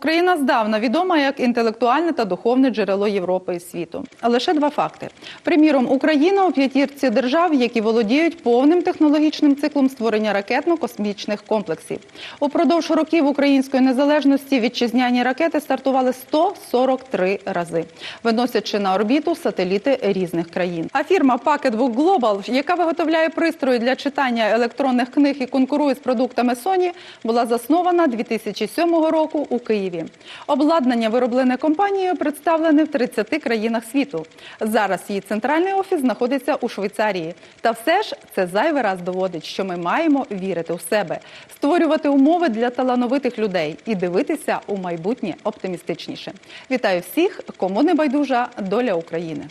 Україна здавна відома як інтелектуальне та духовне джерело Європи і світу. Лише два факти: приміром, Україна у п'ятірці держав, які володіють повним технологічним циклом створення ракетно-космічних комплексів. Упродовж років української незалежності вітчизняні ракети стартували 143 рази, виносячи на орбіту сателіти різних країн. А фірма Pocketbook Global, яка виготовляє пристрої для читання електронних книг і конкурує з продуктами Sony, була заснована 2007 року у Києві. Обладнання, вироблене компанією, представлене в 30 країнах світу. Зараз її центральний офіс знаходиться у Швейцарії. Та все ж це зайвий раз доводить, що ми маємо вірити у себе, створювати умови для талановитих людей і дивитися у майбутнє оптимістичніше. Вітаю всіх, кому не байдужа доля України.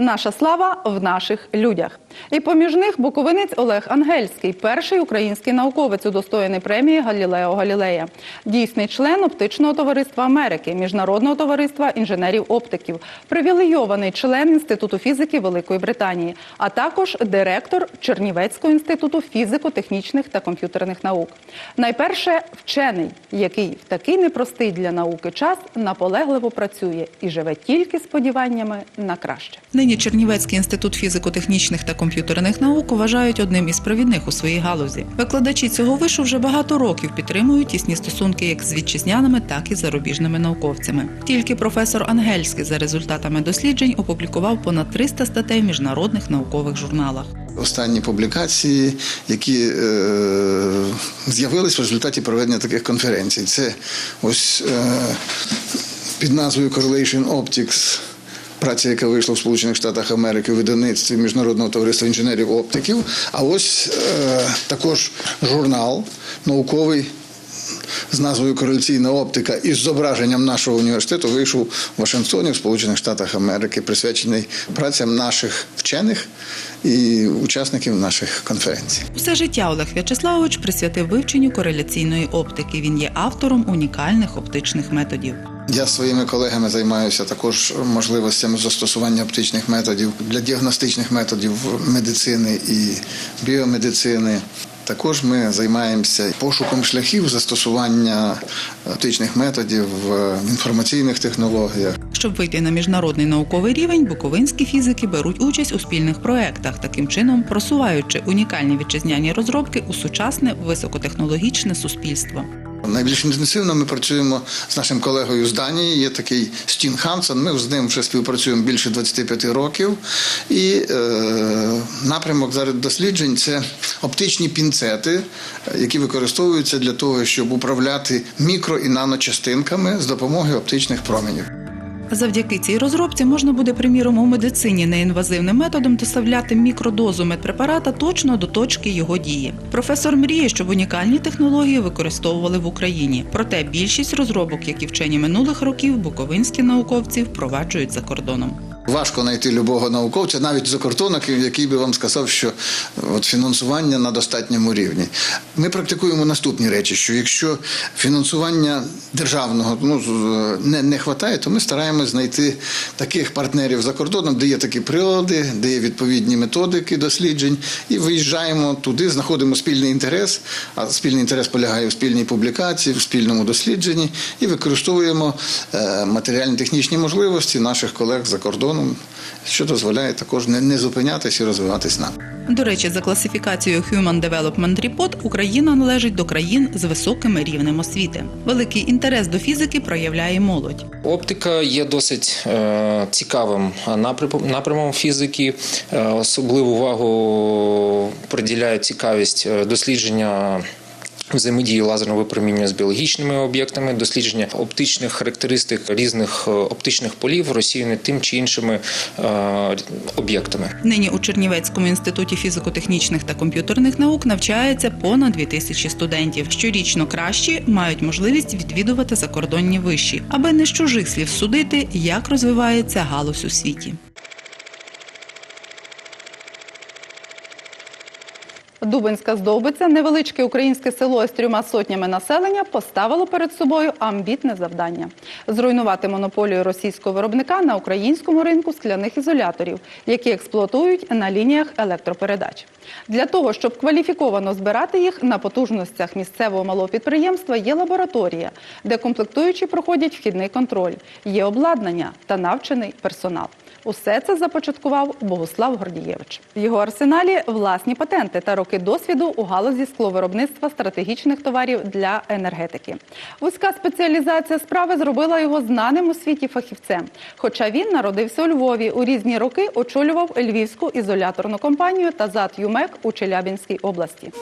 Наша слава в наших людях. І поміж них буковинець Олег Ангельський, перший український науковець, удостоєний премії Галілео Галілея, дійсний член Оптичного товариства Америки, Міжнародного товариства інженерів-оптиків, привілейований член Інституту фізики Великої Британії, а також директор Чернівецького інституту фізико-технічних та комп'ютерних наук. Найперше вчений, який в такий непростий для науки час наполегливо працює і живе тільки сподіваннями на краще. Нині Чернівецький інститут фізико-технічних та комп'ютерних наук вважають одним із провідних у своїй галузі. Викладачі цього вишу вже багато років підтримують тісні стосунки як з вітчизняними, так і зарубіжними науковцями. Тільки професор Ангельський за результатами досліджень опублікував понад 300 статей в міжнародних наукових журналах. Останні публікації, які е, з'явились в результаті проведення таких конференцій. Це ось е, під назвою Correlation Optics. Праця, яка вийшла в Сполучених Штатах Америки у видавництві Міжнародного товариства інженерів оптиків. А ось е, також журнал науковий з назвою Кореляційна оптика із зображенням нашого університету вийшов в Вашингтоні в Сполучених Штатах Америки, присвячений працям наших вчених і учасників наших конференцій. Усе життя Олег В'ячеславович присвятив вивченню кореляційної оптики. Він є автором унікальних оптичних методів. Я своїми колегами займаюся також можливостями застосування оптичних методів для діагностичних методів медицини і біомедицини. Також ми займаємося пошуком шляхів застосування оптичних методів в інформаційних технологіях. Щоб вийти на міжнародний науковий рівень, буковинські фізики беруть участь у спільних проєктах, таким чином просуваючи унікальні вітчизняні розробки у сучасне високотехнологічне суспільство. Найбільш інтенсивно ми працюємо з нашим колегою з Данії. Є такий Стін Хансен. Ми з ним вже співпрацюємо більше 25 років. І е, напрямок зараз досліджень це оптичні пінцети, які використовуються для того, щоб управляти мікро і наночастинками з допомогою оптичних променів. Завдяки цій розробці можна буде, приміром, у медицині неінвазивним методом доставляти мікродозу медпрепарата точно до точки його дії. Професор мріє, щоб унікальні технології використовували в Україні. Проте більшість розробок, які вчені минулих років, буковинські науковці впроваджують за кордоном. Важко знайти любого науковця, навіть за кордону, який би вам сказав, що от фінансування на достатньому рівні. Ми практикуємо наступні речі: що якщо фінансування державного ну не, не вистачає, то ми стараємось знайти таких партнерів за кордоном, де є такі прилади, де є відповідні методики досліджень, і виїжджаємо туди, знаходимо спільний інтерес. А спільний інтерес полягає в спільній публікації, в спільному дослідженні, і використовуємо е, матеріально-технічні можливості наших колег за кордоном що дозволяє також не, не зупинятися і розвиватись нам. До речі, за класифікацією Human Development Report Україна належить до країн з високим рівнем освіти. Великий інтерес до фізики проявляє молодь. Оптика є досить е, цікавим напрямом, напрямом фізики. Е, особливу увагу приділяє цікавість е, дослідження. Взаємодії лазерного випромінювання з біологічними об'єктами, дослідження оптичних характеристик різних е, оптичних полів, розсіяні тим чи іншими е, об'єктами. Нині у Чернівецькому інституті фізико-технічних та комп'ютерних наук навчається понад 2000 студентів. Щорічно кращі мають можливість відвідувати закордонні виші, аби не з чужих слів судити, як розвивається галузь у світі. Дубинська здобиця, невеличке українське село з трьома сотнями населення, поставило перед собою амбітне завдання зруйнувати монополію російського виробника на українському ринку скляних ізоляторів, які експлуатують на лініях електропередач. Для того щоб кваліфіковано збирати їх на потужностях місцевого малого підприємства, є лабораторія, де комплектуючі проходять вхідний контроль, є обладнання та навчений персонал. Усе це започаткував Богослав Гордієвич. В його арсеналі власні патенти та роки досвіду у галузі скловиробництва стратегічних товарів для енергетики. Вузька спеціалізація справи зробила його знаним у світі фахівцем. Хоча він народився у Львові, у різні роки очолював львівську ізоляторну компанію та ЗАД ЮМЕК у Челябінській області.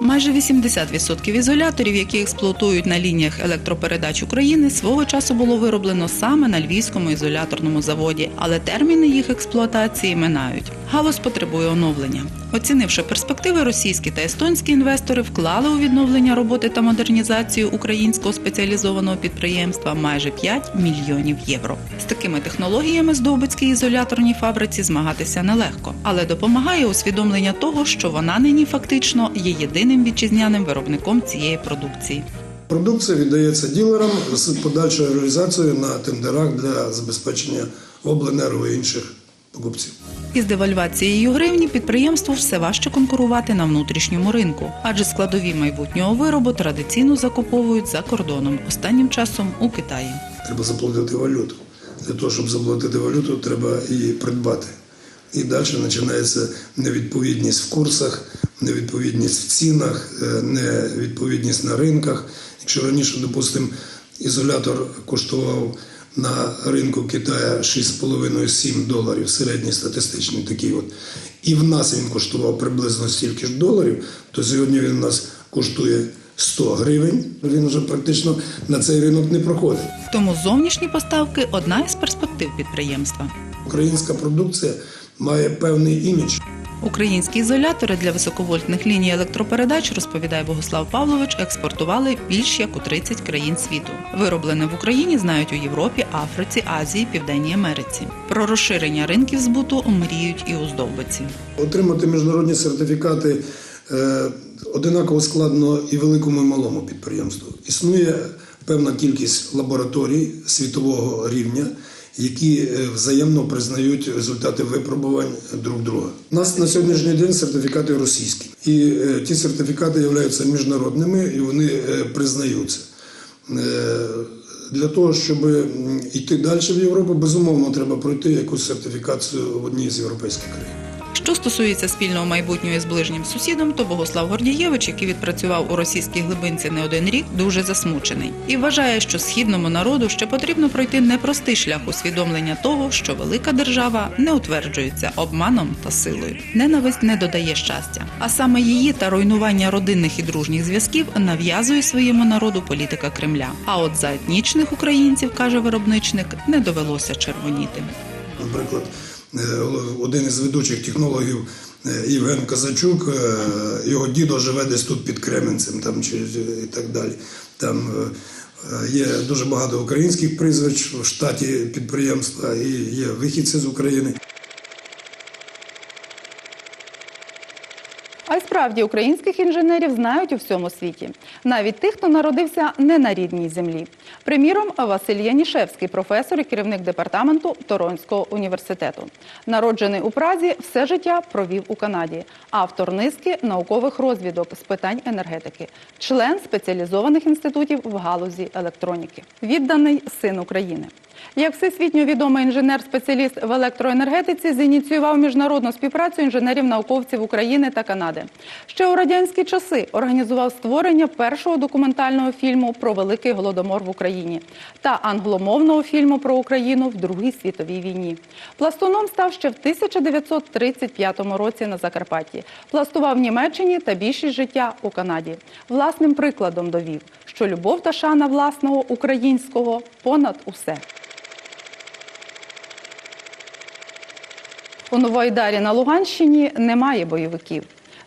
Майже 80% ізоляторів, які експлуатують на лініях електропередач України, свого часу було вироблено саме на львівському ізоляторному заводі, але терміни їх експлуатації минають. Галузь потребує оновлення. Оцінивши перспективи, російські та естонські інвестори вклали у відновлення роботи та модернізацію українського спеціалізованого підприємства майже 5 мільйонів євро. З такими технологіями здобицькій ізоляторній фабриці змагатися нелегко, але допомагає усвідомлення того, що вона нині фактично є єдиним вітчизняним виробником цієї продукції. Продукція віддається ділерам з подальшою реалізацією на тендерах для забезпечення обленерго і інших покупців. Із девальвацією гривні підприємству все важче конкурувати на внутрішньому ринку, адже складові майбутнього виробу традиційно закуповують за кордоном, останнім часом у Китаї. Треба заплатити валюту. Для того, щоб заплатити валюту, треба її придбати. І далі починається невідповідність в курсах, невідповідність в цінах, е, невідповідність на ринках. Якщо раніше, допустимо, ізолятор коштував на ринку Китаю 6,5-7 доларів, середній статистичний такий от, і в нас він коштував приблизно стільки ж доларів, то сьогодні він у нас коштує 100 гривень. Він вже практично на цей ринок не проходить. Тому зовнішні поставки одна із перспектив підприємства. Українська продукція має певний імідж. Українські ізолятори для високовольтних ліній електропередач, розповідає Богослав Павлович, експортували більш як у 30 країн світу. Вироблене в Україні знають у Європі, Африці, Азії, Південній Америці. Про розширення ринків збуту мріють і у Здовбиці. Отримати міжнародні сертифікати е, одинаково складно і великому, і малому підприємству. Існує певна кількість лабораторій світового рівня, які е, взаємно признають результати випробувань друг друга. У нас на сьогоднішній день сертифікати російські, і е, ті сертифікати являються міжнародними і вони е, признаються. Для того, щоб йти далі в Європу, безумовно, треба пройти якусь сертифікацію в одній з європейських країн. Що стосується спільного майбутнього з ближнім сусідом, то Богослав Гордієвич, який відпрацював у російській глибинці не один рік, дуже засмучений і вважає, що східному народу ще потрібно пройти непростий шлях усвідомлення того, що велика держава не утверджується обманом та силою. Ненависть не додає щастя, а саме її та руйнування родинних і дружніх зв'язків нав'язує своєму народу політика Кремля. А от за етнічних українців каже виробничник, не довелося червоніти. Наприклад, один із ведучих технологів е, Євген Казачук, е, його дідо живе десь тут під Кременцем, там чи і так далі. Там е, є дуже багато українських прізвищ в штаті підприємства і є вихідці з України. А й справді українських інженерів знають у всьому світі, навіть тих, хто народився не на рідній землі. Приміром, Василь Янішевський, професор і керівник департаменту Торонського університету. Народжений у Празі, все життя провів у Канаді, автор низки наукових розвідок з питань енергетики, член спеціалізованих інститутів в галузі електроніки, відданий син України. Як всесвітньо відомий інженер-спеціаліст в електроенергетиці зініціював міжнародну співпрацю інженерів-науковців України та Канади. Ще у радянські часи організував створення першого документального фільму про великий голодомор в Україні та англомовного фільму про Україну в Другій світовій війні. Пластуном став ще в 1935 році на Закарпатті. Пластував в Німеччині та більшість життя у Канаді. Власним прикладом довів, що любов та шана власного українського понад усе. У Новоайдарі на Луганщині немає бойовиків.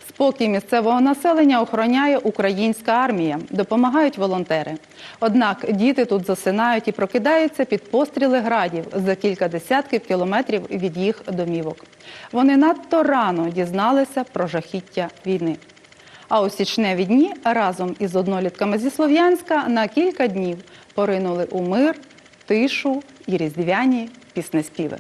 Спокій місцевого населення охороняє українська армія, допомагають волонтери. Однак діти тут засинають і прокидаються під постріли градів за кілька десятків кілометрів від їх домівок. Вони надто рано дізналися про жахіття війни. А у січневі дні разом із однолітками зі Слов'янська на кілька днів поринули у мир, тишу і різдвяні піснеспіви.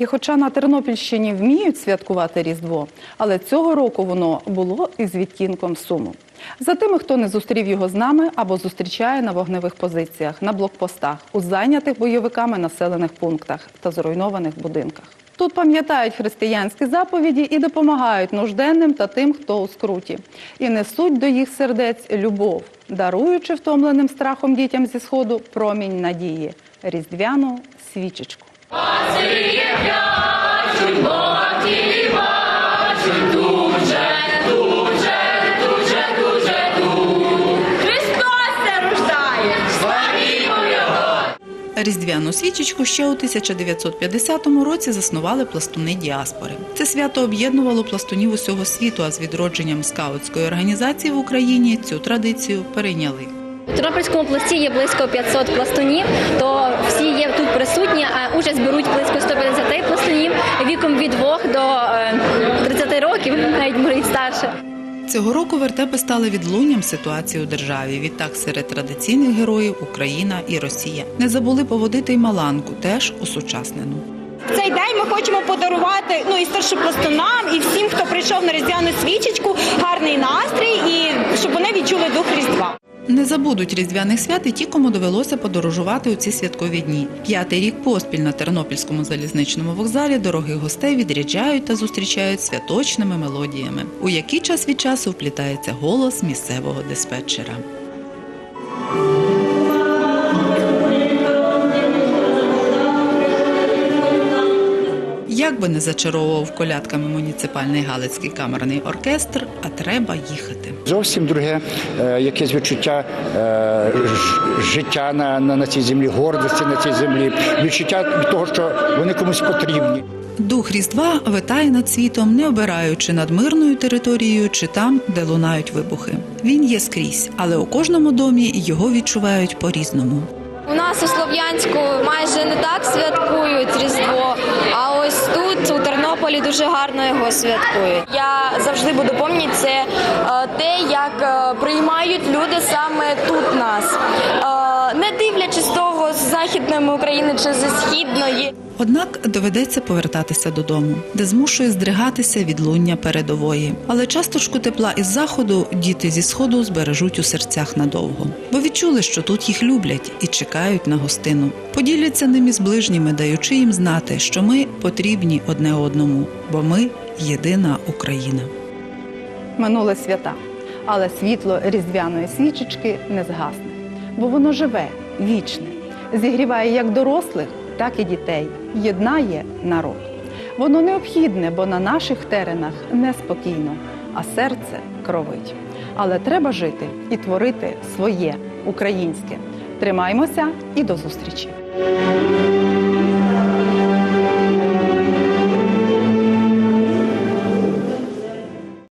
І хоча на Тернопільщині вміють святкувати Різдво, але цього року воно було із відтінком суму. За тими, хто не зустрів його з нами або зустрічає на вогневих позиціях, на блокпостах, у зайнятих бойовиками населених пунктах та зруйнованих будинках. Тут пам'ятають християнські заповіді і допомагають нужденним та тим, хто у скруті, і несуть до їх сердець любов, даруючи втомленим страхом дітям зі сходу промінь надії, різдвяну свічечку. Різдвяну свічечку ще у 1950 році заснували пластуни діаспори. Це свято об'єднувало пластунів усього світу, а з відродженням скаутської організації в Україні цю традицію перейняли. У Тернопільському пласті є близько 500 пластунів, то всі є тут присутні, а участь беруть близько 150 пластунів віком від 2 до е, 30 років, навіть може і старше. Цього року вертепи стали відлунням ситуації у державі. Відтак серед традиційних героїв Україна і Росія. Не забули поводити й Маланку, теж усучаснену. В цей день ми хочемо подарувати ну і старшопластунам, і всім, хто прийшов на різдвяну свічечку, гарний настрій і щоб вони відчули дух Різдва. Не забудуть різдвяних свят і ті, кому довелося подорожувати у ці святкові дні. П'ятий рік поспіль на Тернопільському залізничному вокзалі дорогих гостей відряджають та зустрічають святочними мелодіями, у які час від часу вплітається голос місцевого диспетчера. Як би не зачаровував колядками муніципальний Галицький камерний оркестр, а треба їхати. Зовсім друге е, якесь відчуття е, ж- життя на, на, на цій землі, гордості на цій землі, відчуття від того, що вони комусь потрібні. Дух Різдва витає над світом, не обираючи над мирною територією чи там, де лунають вибухи. Він є скрізь, але у кожному домі його відчувають по-різному. У нас у Слов'янську майже не так святкують Різдво, а у Тернополі, дуже гарно його святкують. Я завжди буду пам'ятати це е, те, як е, приймають люди саме тут нас, Е, не дивлячись того, з західної України чи зі східної. Однак доведеться повертатися додому, де змушує здригатися від луння передової. Але часточку тепла із заходу діти зі сходу збережуть у серцях надовго, бо відчули, що тут їх люблять і чекають на гостину. Поділяться ним із ближніми, даючи їм знати, що ми потрібні одне одному, бо ми єдина Україна. Минули свята, але світло різдвяної свічечки не згасне, бо воно живе, вічне, зігріває як дорослих, так і дітей, єднає народ. Воно необхідне, бо на наших теренах неспокійно, а серце кровить. Але треба жити і творити своє українське. Тримаймося і до зустрічі!